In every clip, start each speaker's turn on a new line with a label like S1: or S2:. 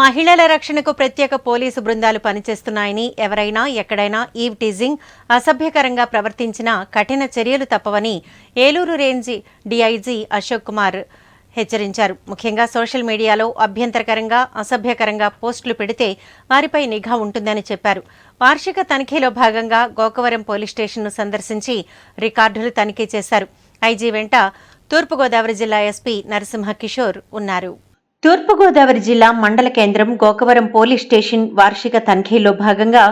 S1: మహిళల రక్షణకు ప్రత్యేక పోలీసు బృందాలు పనిచేస్తున్నాయని ఎవరైనా ఎక్కడైనా ఈవ్ టీజింగ్ అసభ్యకరంగా ప్రవర్తించినా కఠిన చర్యలు తప్పవని ఏలూరు రేంజ్ డీఐజీ అశోక్ కుమార్ హెచ్చరించారు. ముఖ్యంగా సోషల్ మీడియాలో అభ్యంతరకరంగా అసభ్యకరంగా పోస్టులు పెడితే వారిపై నిఘా ఉంటుందని చెప్పారు. వార్షిక తనిఖీలో భాగంగా గోకవరం పోలీస్ స్టేషన్ను సందర్శించి రికార్డులు తనిఖీ చేశారు. ఐజీ వెంట తూర్పుగోదావరి జిల్లా ఎస్పీ నరసింహ కిషోర్ ఉన్నారు. తూర్పుగోదావరి జిల్లా మండల కేంద్రం గోకవరం పోలీస్ స్టేషన్ వార్షిక తనిఖీలో భాగంగా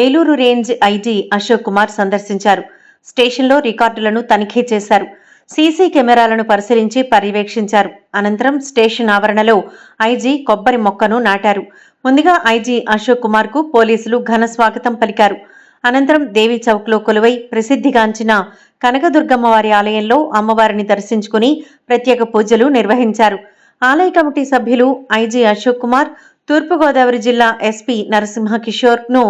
S1: ఏలూరు రేంజ్ ఐజీ అశోక్ కుమార్ సందర్శించారు. స్టేషన్లో రికార్డులను తనిఖీ చేశారు. సీసీ కెమెరాలను పరిశీలించి పర్యవేక్షించారు. అనంతరం స్టేషన్ ఆవరణలో ఐజీ కొబ్బరి మొక్కను నాటారు. ముందుగా ఐజీ అశోక్ కుమార్కు పోలీసులు ఘన స్వాగతం పలికారు. అనంతరం దేవి చౌక్లో కొలువై ప్రసిద్ధిగాంచిన కనకదుర్గమ్మవారి ఆలయంలో అమ్మవారిని దర్శించుకుని ప్రత్యేక పూజలు నిర్వహించారు. ఆలయ కమిటీ సభ్యులు ఐజీ అశోక్ కుమార్ తూర్పుగోదావరి జిల్లా ఎస్పీ నరసింహ కిషోర్ను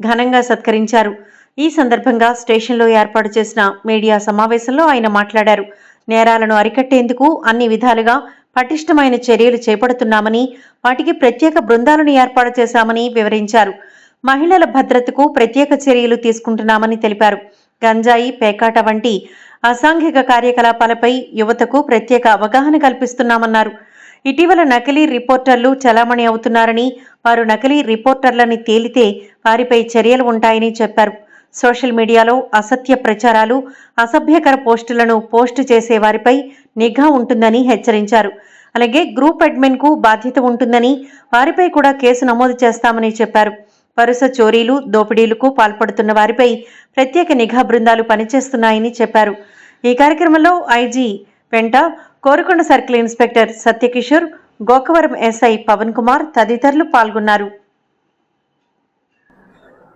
S1: ఘనంగా సత్కరించారు. ఈ సందర్భంగా స్టేషన్లో ఏర్పాటు చేసిన మీడియా సమావేశంలో ఆయన మాట్లాడారు. నేరాలను అరికట్టేందుకు అన్ని విధాలుగా పటిష్టమైన చర్యలు చేపడుతున్నామని వాటికి ప్రత్యేక బృందాలను ఏర్పాటు చేశామని వివరించారు. మహిళల భద్రతకు ప్రత్యేక చర్యలు తీసుకుంటున్నామని తెలిపారు. గంజాయి పేకాట వంటి అసాంఘిక కార్యకలాపాలపై యువతకు ప్రత్యేక అవగాహన కల్పిస్తున్నామన్నారు. ఇటీవల నకిలీ రిపోర్టర్లు చలామణి అవుతున్నారని వారు నకిలీ రిపోర్టర్లని తేలితే వారిపై చర్యలు ఉంటాయని చెప్పారు. సోషల్ మీడియాలో అసత్య ప్రచారాలు అసభ్యకర పోస్టులను పోస్టు చేసే వారిపై నిఘా ఉంటుందని హెచ్చరించారు. అలాగే గ్రూప్ అడ్మిన్కు బాధ్యత ఉంటుందని వారిపై కూడా కేసు నమోదు చేస్తామని చెప్పారు. వరుస చోరీలు దోపిడీలకు పాల్పడుతున్న వారిపై ప్రత్యేక నిఘా బృందాలు పనిచేస్తున్నాయని చెప్పారు. ఈ కార్యక్రమంలో ఐజీ వెంట Korukonda circle inspector Satyakishore Gokavaram SI Pavan Kumar తదితరులు పాల్గొన్నారు.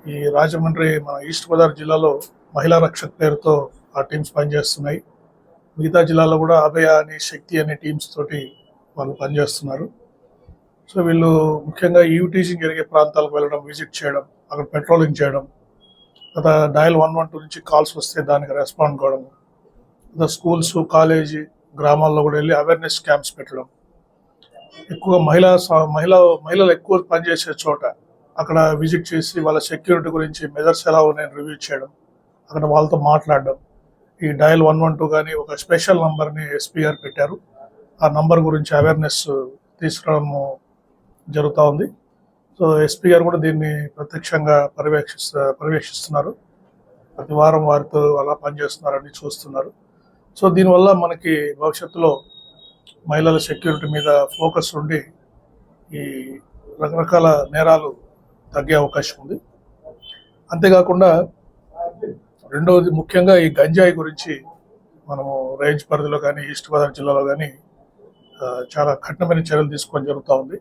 S2: ఈ రాజమండ్రి మన ఈస్ట్ గోదావరి జిల్లాలో మహిళా రక్షక్ పేరుతో ఆ టీమ్స్ పనిచేస్తున్నాయి. మిగతా జిల్లాలో కూడా అభయ అనే శక్తి అనే టీమ్స్ తోటి వాళ్ళు పనిచేస్తున్నారు. సో వీళ్ళు ముఖ్యంగా యూటీసింగ్ జరిగే ప్రాంతాలకు వెళ్ళడం విజిట్ చేయడం అక్కడ పెట్రోలింగ్ చేయడం గత డయల్ వన్ వన్ టూ నుంచి కాల్స్ వస్తే దానికి రెస్పాండ్ కావడం గత స్కూల్స్ కాలేజీ గ్రామాల్లో కూడా వెళ్ళి అవేర్నెస్ క్యాంప్స్ పెట్టడం. ఎక్కువ మహిళా స- మహిళా మహిళలు ఎక్కువ పనిచేసే చోట అక్కడ విజిట్ చేసి వాళ్ళ సెక్యూరిటీ గురించి మెజర్స్ ఎలా ఉన్నాయని రివ్యూ చేయడం అక్కడ వాళ్ళతో మాట్లాడడం. ఈ డయల్ వన్ వన్ టూ కానీ ఒక స్పెషల్ నంబర్ని ఎస్పీఆర్ పెట్టారు. ఆ నంబర్ గురించి అవేర్నెస్ తీసుకురావడం జరుగుతూ ఉంది. సో ఎస్పీ గారు కూడా దీన్ని ప్రత్యక్షంగా పర్యవేక్షిస్తు పర్యవేక్షిస్తున్నారు. ప్రతి వారం వారితో అలా పనిచేస్తున్నారని చూస్తున్నారు. సో దీనివల్ల మనకి భవిష్యత్తులో మహిళల సెక్యూరిటీ మీద ఫోకస్ ఉండి ఈ రకరకాల నేరాలు తగ్గే అవకాశం ఉంది. అంతేకాకుండా రెండవది ముఖ్యంగా ఈ గంజాయి గురించి మనము రేంజ్ పరిధిలో కానీ ఈస్ట్ గోదావరి జిల్లాలో కానీ చాలా కఠినమైన చర్యలు తీసుకొని జరుగుతూ ఉంది.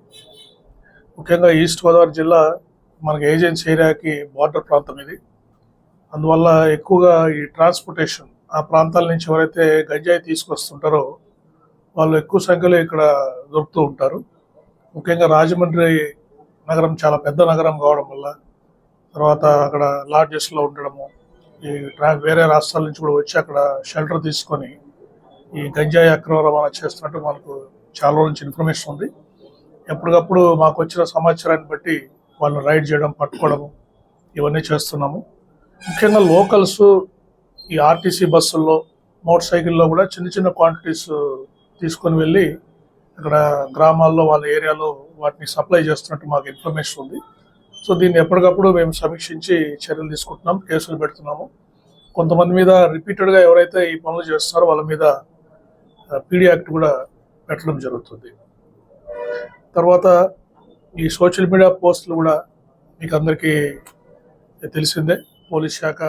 S2: ముఖ్యంగా ఈస్ట్ గోదావరి జిల్లా మనకి ఏజెన్సీ ఏరియాకి బార్డర్ ప్రాంతం ఇది. అందువల్ల ఎక్కువగా ఈ ట్రాన్స్పోర్టేషన్ ఆ ప్రాంతాల నుంచి ఎవరైతే గంజాయి తీసుకొస్తుంటారో వాళ్ళు ఎక్కువ సంఖ్యలో ఇక్కడ దొరుకుతూ ఉంటారు. ముఖ్యంగా రాజమండ్రి నగరం చాలా పెద్ద నగరం కావడం వల్ల తర్వాత అక్కడ లాడ్జెస్లో ఉండడము ఈ ట్రా- వేరే రాష్ట్రాల నుంచి కూడా వచ్చి అక్కడ షెల్టర్ తీసుకొని ఈ గంజాయి అక్రమ రవాణా చేస్తున్నట్టు మనకు చాలా రోజుల నుంచి ఇన్ఫర్మేషన్ ఉంది. ఎప్పటికప్పుడు మాకు వచ్చిన సమాచారాన్ని బట్టి వాళ్ళని రైడ్ చేయడం పట్టుకోవడము ఇవన్నీ చేస్తున్నాము. ముఖ్యంగా లోకల్స్ ఈ ఆర్టీసీ బస్సుల్లో మోటార్ సైకిల్లో కూడా చిన్న చిన్న క్వాంటిటీస్ తీసుకొని వెళ్ళి అక్కడ గ్రామాల్లో వాళ్ళ ఏరియాలో వాటిని సప్లై చేస్తున్నట్టు మాకు ఇన్ఫర్మేషన్ ఉంది. సో దీన్ని ఎప్పటికప్పుడు మేము సమీక్షించి చర్యలు తీసుకుంటున్నాం కేసులు పెడుతున్నాము. కొంతమంది మీద రిపీటెడ్గా ఎవరైతే ఈ పనులు చేస్తారో వాళ్ళ మీద పీడీ యాక్ట్ కూడా పెట్టడం జరుగుతుంది. తర్వాత ఈ సోషల్ మీడియా పోస్టులు కూడా మీకు అందరికీ తెలిసిందే. పోలీస్ శాఖ